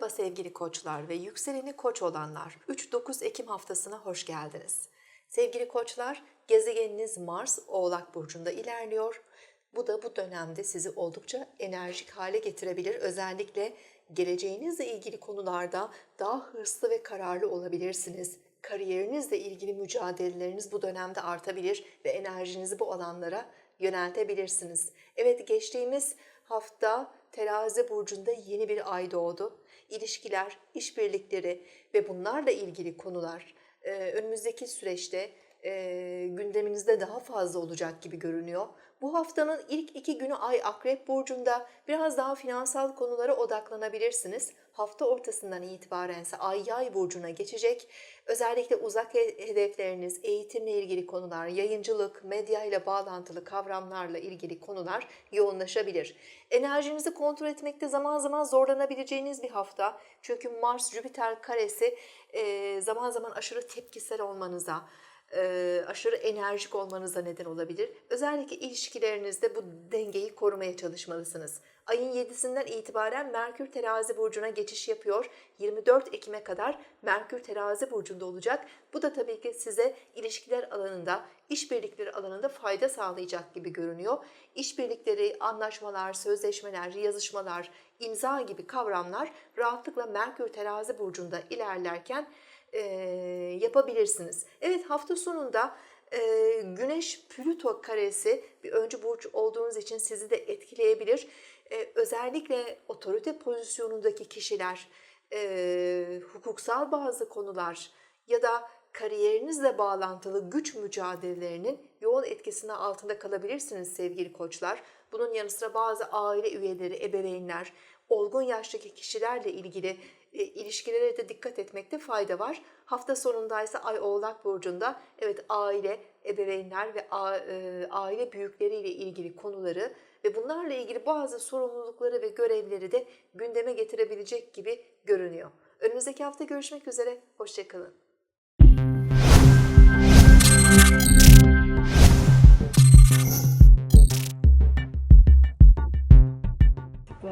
Merhaba sevgili koçlar ve yükseleni koç olanlar. 3-9 Ekim haftasına hoş geldiniz. Sevgili koçlar, gezegeniniz Mars Oğlak Burcu'nda ilerliyor. Bu da bu dönemde sizi oldukça enerjik hale getirebilir. Özellikle geleceğinizle ilgili konularda daha hırslı ve kararlı olabilirsiniz. Kariyerinizle ilgili mücadeleleriniz bu dönemde artabilir ve enerjinizi bu alanlara yöneltebilirsiniz. Evet geçtiğimiz hafta Terazi burcunda yeni bir ay doğdu. İlişkiler, işbirlikleri ve bunlarla ilgili konular önümüzdeki süreçte e, gündeminizde daha fazla olacak gibi görünüyor. Bu haftanın ilk iki günü Ay Akrep Burcu'nda biraz daha finansal konulara odaklanabilirsiniz. Hafta ortasından itibaren ise Ay Yay Burcu'na geçecek. Özellikle uzak he- hedefleriniz, eğitimle ilgili konular, yayıncılık, medya ile bağlantılı kavramlarla ilgili konular yoğunlaşabilir. Enerjinizi kontrol etmekte zaman zaman zorlanabileceğiniz bir hafta. Çünkü Mars-Jüpiter karesi zaman zaman aşırı tepkisel olmanıza, e, aşırı enerjik olmanıza neden olabilir. Özellikle ilişkilerinizde bu dengeyi korumaya çalışmalısınız. Ayın 7'sinden itibaren Merkür Terazi burcuna geçiş yapıyor. 24 Ekim'e kadar Merkür Terazi burcunda olacak. Bu da tabii ki size ilişkiler alanında, işbirlikleri alanında fayda sağlayacak gibi görünüyor. İşbirlikleri, anlaşmalar, sözleşmeler, yazışmalar, imza gibi kavramlar rahatlıkla Merkür Terazi burcunda ilerlerken e, yapabilirsiniz. Evet hafta sonunda e, Güneş Plüto karesi bir öncü burç olduğunuz için sizi de etkileyebilir. E, özellikle otorite pozisyonundaki kişiler, e, hukuksal bazı konular ya da kariyerinizle bağlantılı güç mücadelelerinin yoğun etkisinin altında kalabilirsiniz sevgili koçlar. Bunun yanı sıra bazı aile üyeleri, ebeveynler, olgun yaştaki kişilerle ilgili e, ilişkilere de dikkat etmekte fayda var. Hafta sonunda ise Ay Oğlak Burcu'nda evet aile, ebeveynler ve a- e, aile büyükleriyle ilgili konuları ve bunlarla ilgili bazı sorumlulukları ve görevleri de gündeme getirebilecek gibi görünüyor. Önümüzdeki hafta görüşmek üzere, hoşçakalın.